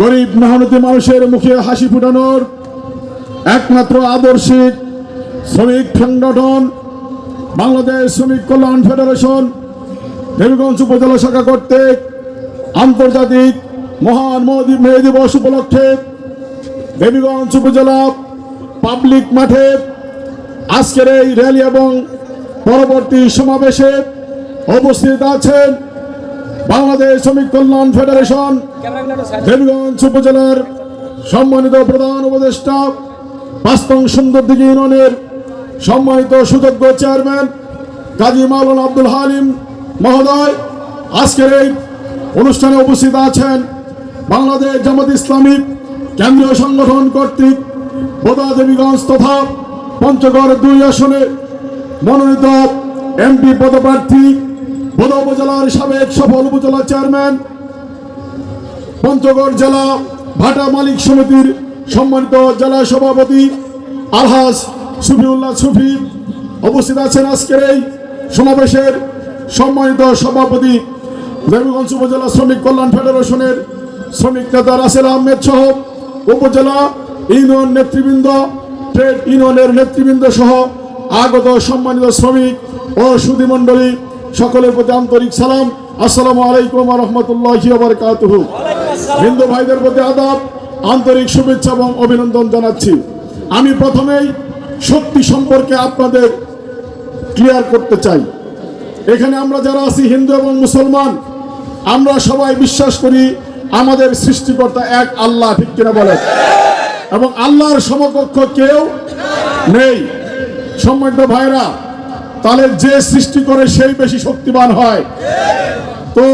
গরিব মেহনতি মানুষের মুখে হাসি ফুটানোর একমাত্র আদর্শিক শ্রমিক সংগঠন বাংলাদেশ শ্রমিক কল্যাণ ফেডারেশন, দেবীগঞ্জ উপজেলা শাখা কর্তৃক আন্তর্জাতিক মহান মে দিবস উপলক্ষে দেবীগঞ্জ উপজেলা পাবলিক মাঠে আজকের এই র্যালি এবং পরবর্তী সমাবেশে উপস্থিত আছেন বাংলাদেশ শ্রমিক কল্যাণ ফেডারেশন দেবীগঞ্জ উপজেলার সম্মানিত প্রধান উপদেষ্টা, বাস্তং সুন্দর দিঘি ইউনিয়নের সম্মানিত সুযোগ্য চেয়ারম্যান কাজী মাওলানা আব্দুল হালিম মহোদয়, আজকের এই অনুষ্ঠানে উপস্থিত আছেন বাংলাদেশ জামাত ইসলামিক কেন্দ্রীয় সংগঠন কর্তৃক বোদা দেবীগঞ্জ তথা পঞ্চগড় দুই আসনে মনোনীত এমপি পদপ্রার্থী বোদা উপজেলার সাবেক সফল উপজেলা চেয়ারম্যান, পঞ্চগড় জেলা ভাটা মালিক সমিতির সম্মানিত জেলা সভাপতি আলহাজ সুফিউল্লাহ সুফি উপস্থিত আছেন আজকের এই সমাবেশের সম্মানিত সভাপতি দেবীগঞ্জ উপজেলা শ্রমিক কল্যাণ ফেডারেশনের শ্রমিক নেতা রাসেল আহমেদ সহ উপজেলা ইউনিয়ন নেতৃবৃন্দ, ট্রেড ইউনিয়নের নেতৃবৃন্দ সহ আগত সম্মানিত শ্রমিক ও সুধীমণ্ডলী সকলের প্রতি আন্তরিক সালাম। আসসালামু আলাইকুম রহমতুল্লাহ বারকাতুহু। হিন্দু ভাইদের প্রতি আদাব, আন্তরিক শুভেচ্ছা এবং অভিনন্দন জানাচ্ছি। আমি প্রথমেই শক্তি সম্পর্কে আপনাদের ক্লিয়ার করতে চাই। এখানে আমরা যারা আছি, হিন্দু এবং মুসলমান, আমরা সবাই বিশ্বাস করি আমাদের সৃষ্টিকর্তা এক আল্লাহ, ঠিক কিনা বলে এবং আল্লাহর সমকক্ষ কেউ নেই। সম্মানিত ভাইরা তাহলে যে সৃষ্টি করে সেই বেশি শক্তিমান হয়। তো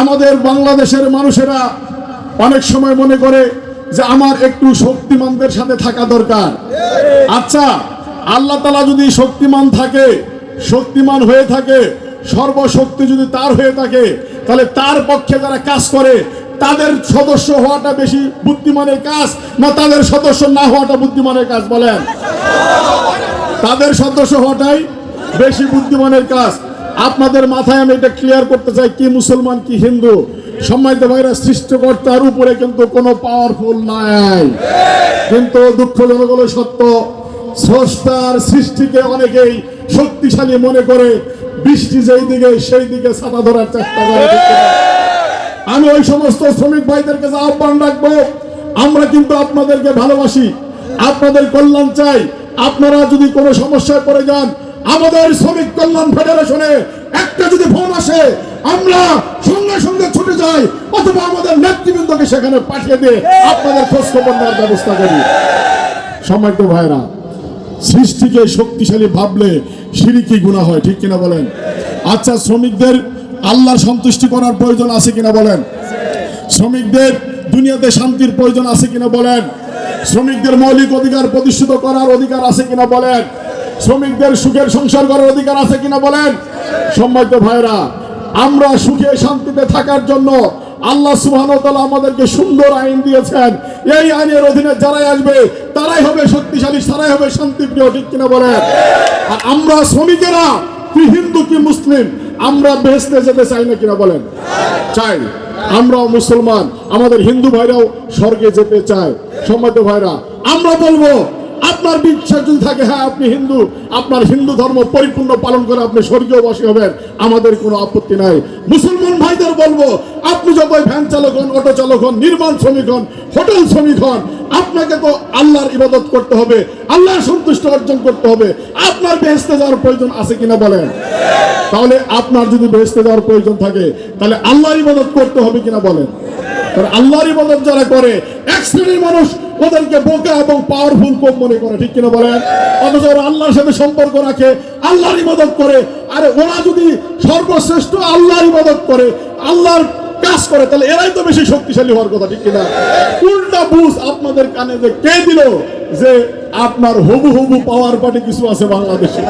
আমাদের বাংলাদেশের মানুষেরা অনেক সময় মনে করে যে আমার একটু শক্তিমানদের সাথে থাকা দরকার। আচ্ছা আল্লাহ তালা যদি শক্তিমান থাকে, শক্তিমান হয়ে থাকে, সর্বশক্তি যদি তার হয়ে থাকে, তাহলে তার পক্ষে যারা কাজ করে, তাদের সদস্য হওয়াটা বেশি বুদ্ধিমানের কাজ না তাদের সদস্য না হওয়াটা বুদ্ধিমানের কাজ বলেন? তাদের সদস্য হওয়াটাই বেশি বুদ্ধিমানের কাজ। আপনাদের মাথায় আমি এটা ক্লিয়ার করতে চাই, কি মুসলমান, কি হিন্দু? সম্মানিত ভাইরা, সৃষ্টিকর্তার উপরে কিন্তু কোনো পাওয়ারফুল নাই। কিন্তু দুঃখজনক হলো সত্য, স্রষ্টার সৃষ্টিকে অনেকেই শক্তিশালী মনে করে, বৃষ্টি যেই দিকে, সেই দিকে ছাতা ধরার চেষ্টা করে। আমি ওই সমস্ত শ্রমিক ভাইদের কাছে আহ্বান রাখব, আমরা কিন্তু আপনাদেরকে ভালোবাসি, আপনাদের কল্যাণ চাই। আপনারা যদি কোনো সমস্যায় পড়ে যান আমাদের শ্রমিক কল্যাণ ফেডারেশনে একটা যদি ফোন আসে, আমরা সঙ্গে সঙ্গে ছুটে যাই, অথবা আমাদের নেতৃবৃন্দকে সেখানে পাঠিয়ে দিয়ে আপনাদের খোঁজ খবর নেওয়ার ব্যবস্থা করি। সম্মানিত ভাইরা সৃষ্টিকে শক্তিশালী ভাবলে সিঁড়ি গুণা হয়, ঠিক কিনা বলেন? আচ্ছা শ্রমিকদের আল্লাহর সন্তুষ্টি করার প্রয়োজন আছে কিনা বলেন? শ্রমিকদের দুনিয়াতে শান্তির প্রয়োজন আছে কিনা বলেন? শ্রমিকদের মৌলিক অধিকার প্রতিষ্ঠিত করার অধিকার আছে কিনা বলেন? শ্রমিকদের সুখের সংসার করার অধিকার আছে কিনা বলেন? সম্মানিত ভাইরা আমরা সুখে শান্তিতে থাকার জন্য আল্লাহ সুবহান আমাদেরকে সুন্দর আইন দিয়েছেন। এই আইনের অধীনে যারাই আসবে, তারাই হবে শক্তিশালী, তারাই হবে শান্তিপ্রিয়, ঠিক কিনা বলেন? আর আমরা শ্রমিকেরা কি হিন্দু, কি মুসলিম, আমরা বেহেস্তে যেতে চাই না কিনা বলেন? চাই। আমরাও মুসলমান, আমাদের হিন্দু ভাইরাও স্বর্গে যেতে চায়। সম্মানিত ভাইরা আমরা বলব আপনার বিশ্বাস যদি থাকে হ্যাঁ আপনি হিন্দু, আপনার হিন্দু ধর্ম পরিপূর্ণ পালন করে আপনি স্বর্গীয় বসে হবেন, আমাদের কোনো আপত্তি নাই। মুসলমান ভাইদের বলব, আপনি যতই ভ্যান চালক হন, অটো চালক হন, নির্মাণ শ্রমিক হন, হোটেল শ্রমিক হন, আপনাকে তো আল্লাহর ইবাদত করতে হবে, আল্লাহর সন্তুষ্ট অর্জন করতে হবে। আপনার বেহেস্তে যাওয়ার প্রয়োজন আছে কিনা বলেন? তাহলে আপনার যদি বেহেস্তে যাওয়ার প্রয়োজন থাকে, তাহলে আল্লাহর ইবাদত করতে হবে কিনা বলেন? কারণ আল্লাহর ইবাদত যারা করে এক শ্রেণির মানুষ ওদেরকে বোকা এবং পাওয়ারফুল কম মনে করে ঠিক কিনা বলেন? অথচ ওরা আল্লাহর সাথে সম্পর্ক রাখে আল্লাহর ইবাদত করে। আরে ওরা যদি সর্বশ্রেষ্ঠ আল্লাহর ইবাদত করে আল্লাহর কাজ করে তাহলে এরাই তো বেশি শক্তিশালী হওয়ার কথা ঠিক কিনা? উল্টা বুঝ আপনাদের কানে যে কে দিল যে আপনার হবু হবু পাওয়ার পার্টি কিছু আছে বাংলাদেশে।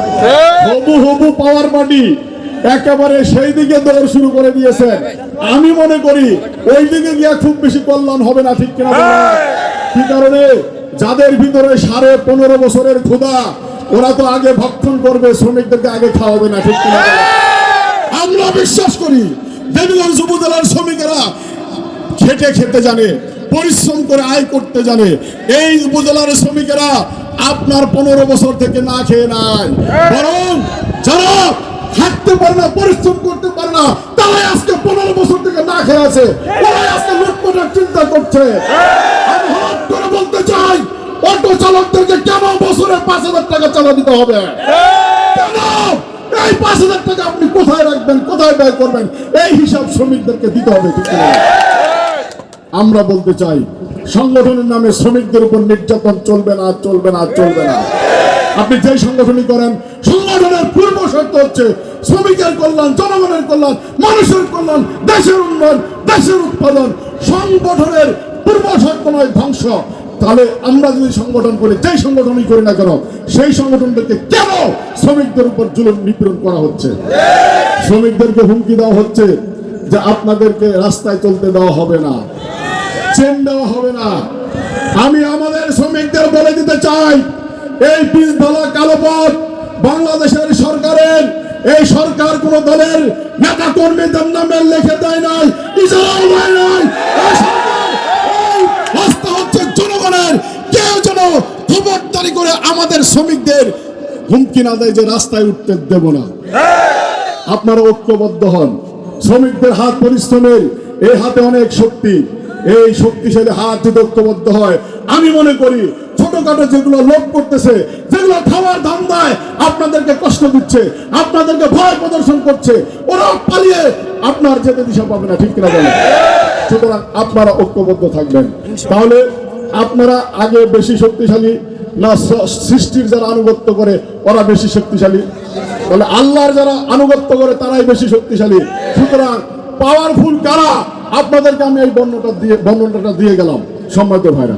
হবু হবু পাওয়ার পার্টি একেবারে সেই দিকে দৌড় শুরু করে দিয়েছেন। আমি মনে করি ওই দিকে গিয়া খুব বেশি কল্যাণ হবে না, ঠিক কিনা কি কারণে? যাদের ভিতরে সাড়ে পনেরো বছরের ক্ষুধা, ওরা তো আগে ভক্ষণ করবে, শ্রমিকদেরকে আগে খাওয়াবে না, ঠিক কিনা আমরা বিশ্বাস করি, দেবীগঞ্জ উপজেলার শ্রমিকেরা খেটে খেতে জানে, পরিশ্রম করে আয় করতে জানে। এই উপজেলার শ্রমিকেরা আপনার পনেরো বছর থেকে না খেয়ে নাই। বরং যারা থাকতে পারে না, পরিশ্রম করতে পারে না, তারাই আজকে পনেরো বছর থেকে না খেয়ে আছে ওরাই আজকে লুটপাটের চিন্তা করছে। আমি করে বলতে চাই, অটো চালকদেরকে কেন বছরে পাঁচ হাজার টাকা চালা দিতে হবে? কেন? এই পাঁচ হাজার টাকা আপনি কোথায় রাখবেন, কোথায় ব্যয় করবেন? এই হিসাব শ্রমিকদেরকে দিতে হবে আমরা বলতে চাই, সংগঠনের নামে শ্রমিকদের উপর নির্যাতন চলবে না চলবে না চলবে না। আপনি যে সংগঠনই করেন, সংগঠনের পূর্ব শর্ত হচ্ছে শ্রমিকের কল্যাণ, জনগণের কল্যাণ, মানুষের কল্যাণ, দেশের উন্নয়ন, দেশের উৎপাদন, সংগঠনের পূর্ব নয় ধ্বংস। তাহলে আমরা যদি সংগঠন করি, যেই সংগঠনই করি না কেন, সেই সংগঠনদেরকে কেন শ্রমিকদের উপর জুলুম নিপীড়ন করা হচ্ছে? শ্রমিকদেরকে হুমকি দেওয়া হচ্ছে যে আপনাদেরকে রাস্তায় চলতে দেওয়া হবে না, চেন দেওয়া হবে না। আমি আমাদের শ্রমিকদের বলে দিতে চাই, এই পিস দলা কালো পথ বাংলাদেশের সরকারের এই সরকার কোন দলের নেতা কর্মীদের নামে লিখে দেয় নাই দেয় নাই। হচ্ছে জনগণের, কেউ যেন খবরদারি করে আমাদের শ্রমিকদের হুমকি না দেয় যে রাস্তায় উঠতে দেব না। আপনারা ঐক্যবদ্ধ হন। শ্রমিকদের হাত পরিশ্রমের এই হাতে অনেক শক্তি। এই শক্তিশালী হাত যদি ঐক্যবদ্ধ হয়, আমি মনে করি ছোটখাটো যেগুলো লোভ করতেছে, যেগুলো খাওয়ার ধান্দায় আপনাদেরকে কষ্ট দিচ্ছে, আপনাদেরকে ভয় প্রদর্শন করছে ওরা পালিয়ে আপনার যেতে দিশা পাবে না, ঠিক সুতরাং আপনারা ঐক্যবদ্ধ থাকবেন। তাহলে আপনারা আগে বেশি শক্তিশালী না সৃষ্টির যারা আনুগত্য করে, ওরা বেশি শক্তিশালী? তাহলে আল্লাহর যারা আনুগত্য করে, তারাই বেশি শক্তিশালী। সুতরাং পাওয়ারফুল কারা? আপনাদেরকে আমি এই বর্ণটা দিয়ে বর্ণনাটা দিয়ে গেলাম। সম্মানিত ভাইরা।